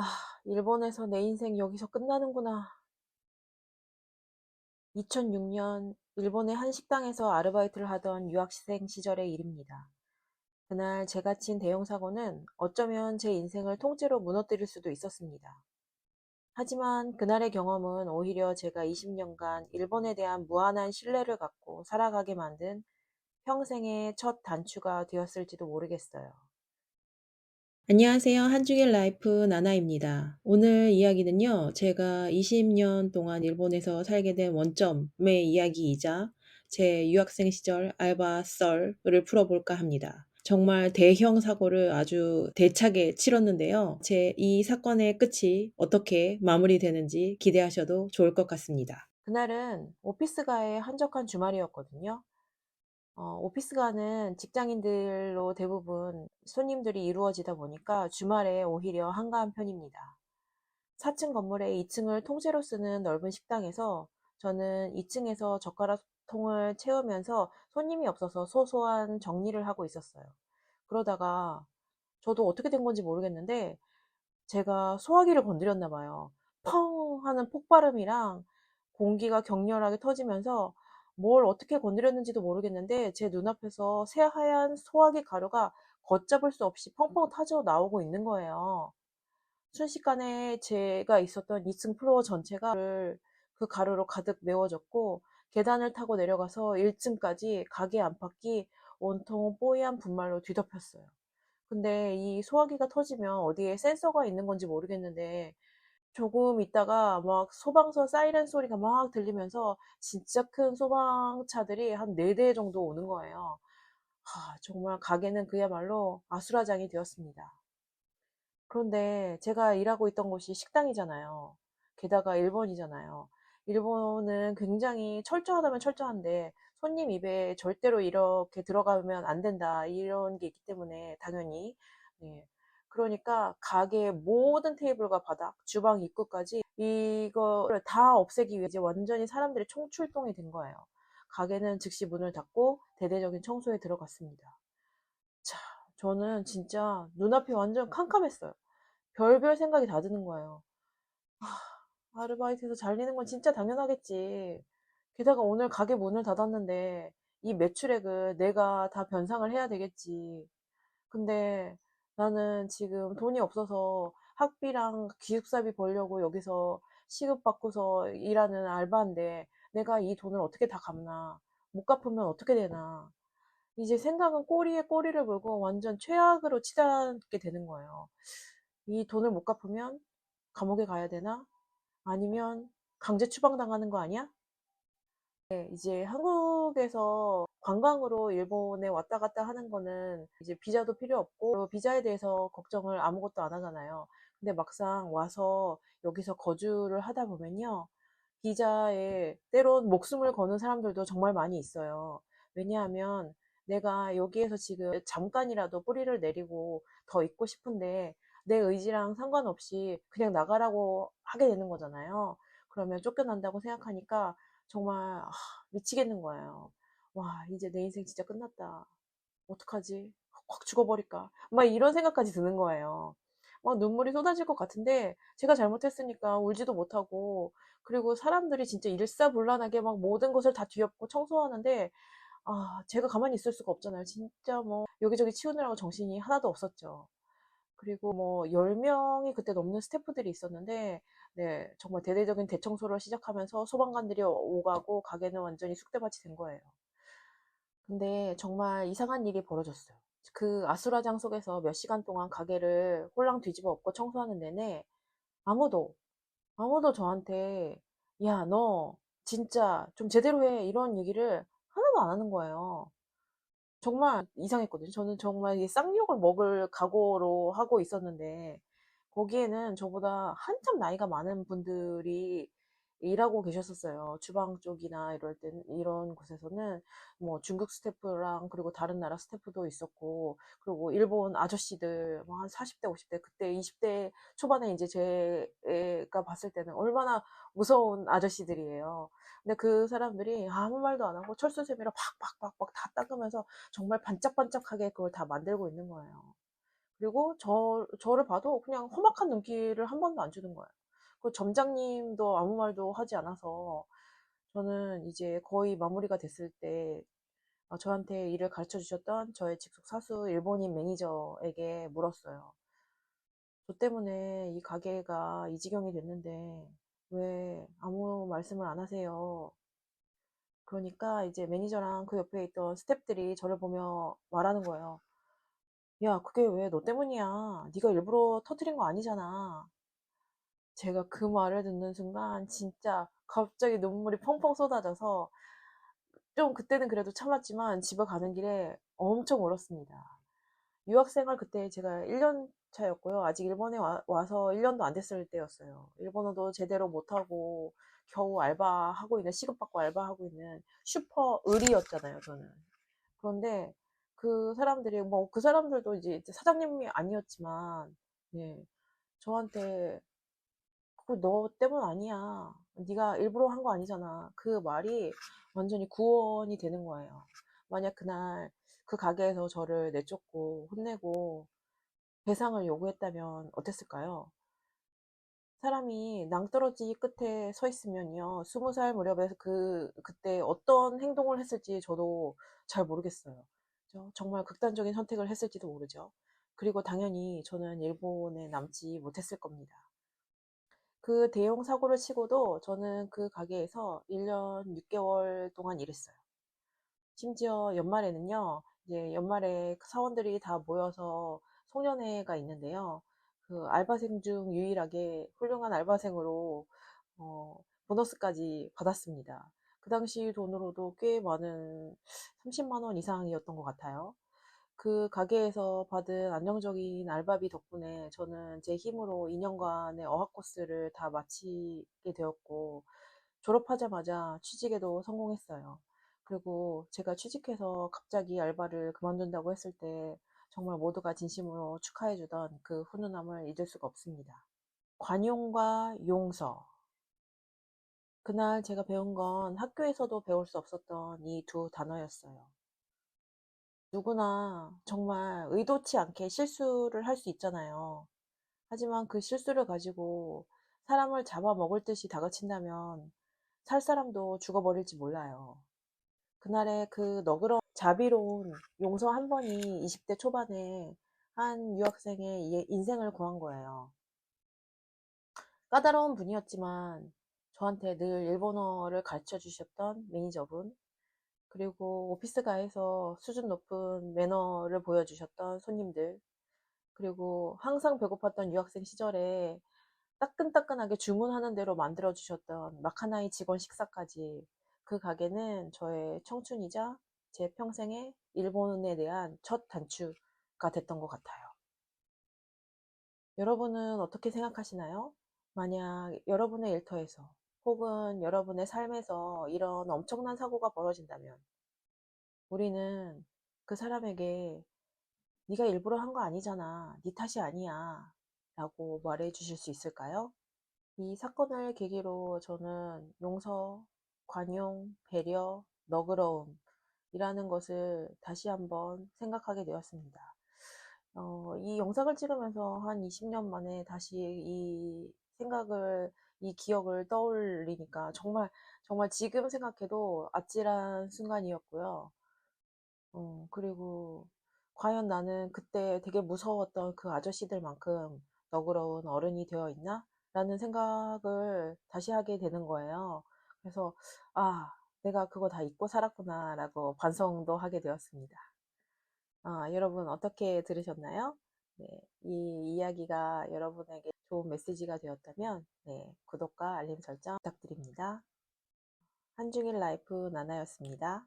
아, 일본에서 내 인생 여기서 끝나는구나. 2006년 일본의 한 식당에서 아르바이트를 하던 유학생 시절의 일입니다. 그날 제가 친 대형 사고는 어쩌면 제 인생을 통째로 무너뜨릴 수도 있었습니다. 하지만 그날의 경험은 오히려 제가 20년간 일본에 대한 무한한 신뢰를 갖고 살아가게 만든 평생의 첫 단추가 되었을지도 모르겠어요. 안녕하세요. 한중일 라이프 나나입니다. 오늘 이야기는요, 제가 20년 동안 일본에서 살게 된 원점의 이야기이자 제 유학생 시절 알바 썰을 풀어볼까 합니다. 정말 대형 사고를 아주 대차게 치렀는데요. 제 이 사건의 끝이 어떻게 마무리되는지 기대하셔도 좋을 것 같습니다. 그날은 오피스가의 한적한 주말이었거든요. 어, 오피스가는 직장인들로 대부분 손님들이 이루어지다 보니까 주말에 오히려 한가한 편입니다. 4층 건물의 2층을 통째로 쓰는 넓은 식당에서 저는 2층에서 젓가락통을 채우면서 손님이 없어서 소소한 정리를 하고 있었어요. 그러다가 저도 어떻게 된 건지 모르겠는데 제가 소화기를 건드렸나 봐요. 펑 하는 폭발음이랑 공기가 격렬하게 터지면서 뭘 어떻게 건드렸는지도 모르겠는데 제 눈앞에서 새하얀 소화기 가루가 걷잡을 수 없이 펑펑 터져 나오고 있는 거예요. 순식간에 제가 있었던 2층 플로어 전체가 그 가루로 가득 메워졌고 계단을 타고 내려가서 1층까지 가게 안팎이 온통 뽀얀 분말로 뒤덮였어요. 근데 이 소화기가 터지면 어디에 센서가 있는 건지 모르겠는데 조금 있다가 막 소방서 사이렌 소리가 막 들리면서 진짜 큰 소방차들이 한 4대 정도 오는 거예요. 아, 정말 가게는 그야말로 아수라장이 되었습니다. 그런데 제가 일하고 있던 곳이 식당이잖아요. 게다가 일본이잖아요. 일본은 굉장히 철저하다면 철저한데 손님 입에 절대로 이렇게 들어가면 안 된다. 이런 게 있기 때문에 당연히. 네. 그러니까 가게의 모든 테이블과 바닥, 주방 입구까지 이거를 다 없애기 위해 완전히 사람들이 총출동이 된 거예요. 가게는 즉시 문을 닫고 대대적인 청소에 들어갔습니다. 자, 저는 진짜 눈앞이 완전 캄캄했어요. 별별 생각이 다 드는 거예요. 아, 아르바이트에서 잘리는 건 진짜 당연하겠지. 게다가 오늘 가게 문을 닫았는데 이 매출액을 내가 다 변상을 해야 되겠지. 근데 나는 지금 돈이 없어서 학비랑 기숙사비 벌려고 여기서 시급 받고서 일하는 알바인데 내가 이 돈을 어떻게 다 갚나. 못 갚으면 어떻게 되나. 이제 생각은 꼬리에 꼬리를 물고 완전 최악으로 치닫게 되는 거예요. 이 돈을 못 갚으면 감옥에 가야 되나? 아니면 강제 추방당하는 거 아니야? 네, 이제 한국에서 관광으로 일본에 왔다 갔다 하는 거는 이제 비자도 필요 없고 비자에 대해서 걱정을 아무것도 안 하잖아요. 근데 막상 와서 여기서 거주를 하다 보면요. 비자에 때론 목숨을 거는 사람들도 정말 많이 있어요. 왜냐하면 내가 여기에서 지금 잠깐이라도 뿌리를 내리고 더 있고 싶은데 내 의지랑 상관없이 그냥 나가라고 하게 되는 거잖아요. 그러면 쫓겨난다고 생각하니까 정말 아, 미치겠는 거예요. 와, 이제 내 인생 진짜 끝났다. 어떡하지? 확 죽어버릴까? 막 이런 생각까지 드는 거예요. 막 눈물이 쏟아질 것 같은데 제가 잘못했으니까 울지도 못하고 그리고 사람들이 진짜 일사불란하게 막 모든 것을 다 뒤엎고 청소하는데 아, 제가 가만히 있을 수가 없잖아요. 진짜 뭐 여기저기 치우느라고 정신이 하나도 없었죠. 그리고 뭐 10명이 그때 넘는 스태프들이 있었는데 네, 정말 대대적인 대청소를 시작하면서 소방관들이 오가고 가게는 완전히 쑥대밭이 된 거예요. 근데 정말 이상한 일이 벌어졌어요. 그 아수라장 속에서 몇 시간 동안 가게를 홀랑 뒤집어 엎고 청소하는 내내 아무도, 아무도 저한테 야, 너 진짜 좀 제대로 해. 이런 얘기를 하나도 안 하는 거예요. 정말 이상했거든요. 저는 정말 이 쌍욕을 먹을 각오로 하고 있었는데 거기에는 저보다 한참 나이가 많은 분들이 일하고 계셨었어요. 주방 쪽이나 이럴 땐 이런 곳에서는 뭐 중국 스태프랑 그리고 다른 나라 스태프도 있었고 그리고 일본 아저씨들 뭐 한 40대, 50대 그때 20대 초반에 이제 제가 봤을 때는 얼마나 무서운 아저씨들이에요. 근데 그 사람들이 아무 말도 안 하고 철수세미로 팍팍팍팍 다 닦으면서 정말 반짝반짝하게 그걸 다 만들고 있는 거예요. 그리고 저, 저를 봐도 그냥 험악한 눈길을 한 번도 안 주는 거예요. 그 점장님도 아무 말도 하지 않아서 저는 이제 거의 마무리가 됐을 때 어, 저한테 일을 가르쳐 주셨던 저의 직속 사수 일본인 매니저에게 물었어요. 저 때문에 이 가게가 이 지경이 됐는데 왜 아무 말씀을 안 하세요? 그러니까 이제 매니저랑 그 옆에 있던 스탭들이 저를 보며 말하는 거예요. 야, 그게 왜 너 때문이야? 네가 일부러 터트린 거 아니잖아. 제가 그 말을 듣는 순간 진짜 갑자기 눈물이 펑펑 쏟아져서 좀 그때는 그래도 참았지만 집에 가는 길에 엄청 울었습니다. 유학생활 그때 제가 1년 차였고요. 아직 일본에 와, 서 1년도 안 됐을 때였어요. 일본어도 제대로 못하고 겨우 알바하고 있는, 시급받고 알바하고 있는 슈퍼 의리였잖아요, 저는. 그런데 그 사람들이, 뭐 그 사람들도 이제 사장님이 아니었지만, 네, 저한테 그거 너 때문 아니야. 네가 일부러 한 거 아니잖아. 그 말이 완전히 구원이 되는 거예요. 만약 그날 그 가게에서 저를 내쫓고 혼내고 배상을 요구했다면 어땠을까요? 사람이 낭떠러지 끝에 서 있으면요. 스무 살 무렵에 그, 그때 어떤 행동을 했을지 저도 잘 모르겠어요. 저- 정말 극단적인 선택을 했을지도 모르죠. 그리고 당연히 저는 일본에 남지 못했을 겁니다. 그 대형 사고를 치고도 저는 그 가게에서 1년 6개월 동안 일했어요. 심지어 연말에는요, 이제 연말에 그 사원들이 다 모여서 송년회가 있는데요. 그 알바생 중 유일하게 훌륭한 알바생으로 어, 보너스까지 받았습니다. 그 당시 돈으로도 꽤 많은 30만 원 이상이었던 것 같아요. 그 가게에서 받은 안정적인 알바비 덕분에 저는 제 힘으로 2년간의 어학 코스를 다 마치게 되었고, 졸업하자마자 취직에도 성공했어요. 그리고 제가 취직해서 갑자기 알바를 그만둔다고 했을 때 정말 모두가 진심으로 축하해주던 그 훈훈함을 잊을 수가 없습니다. 관용과 용서. 그날 제가 배운 건 학교에서도 배울 수 없었던 이 두 단어였어요. 누구나 정말 의도치 않게 실수를 할 수 있잖아요. 하지만 그 실수를 가지고 사람을 잡아먹을 듯이 다그친다면 살 사람도 죽어버릴지 몰라요. 그날의 그 너그러운 자비로운 용서 한 번이 20대 초반에 한 유학생의 이- 인생을 구한 거예요. 까다로운 분이었지만 저한테 늘 일본어를 가르쳐 주셨던 매니저분, 그리고 오피스가에서 수준 높은 매너를 보여주셨던 손님들, 그리고 항상 배고팠던 유학생 시절에 따끈따끈하게 주문하는 대로 만들어 주셨던 마카나이 직원 식사까지 그 가게는 저의 청춘이자 제 평생의 일본에 대한 첫 단추가 됐던 것 같아요. 여러분은 어떻게 생각하시나요? 만약 여러분의 일터에서 혹은 여러분의 삶에서 이런 엄청난 사고가 벌어진다면 우리는 그 사람에게 네가 일부러 한 거 아니잖아. 네 탓이 아니야. 라고 말해 주실 수 있을까요? 이 사건을 계기로 저는 용서, 관용, 배려, 너그러움 이라는 것을 다시 한번 생각하게 되었습니다. 어, 이 영상을 찍으면서 한 20년 만에 다시 이 생각을, 이 기억을 떠올리니까 정말, 정말 지금 생각해도 아찔한 순간이었고요. 어, 그리고 과연 나는 그때 되게 무서웠던 그 아저씨들만큼 너그러운 어른이 되어 있나? 라는 생각을 다시 하게 되는 거예요. 그래서, 아, 내가 그거 다 잊고 살았구나, 라고 반성도 하게 되었습니다. 아, 여러분 어떻게 들으셨나요? 네, 이 이야기가 여러분에게 좋은 메시지가 되었다면, 네, 구독과 알림 설정 부탁드립니다. 한중일 라이프 나나였습니다.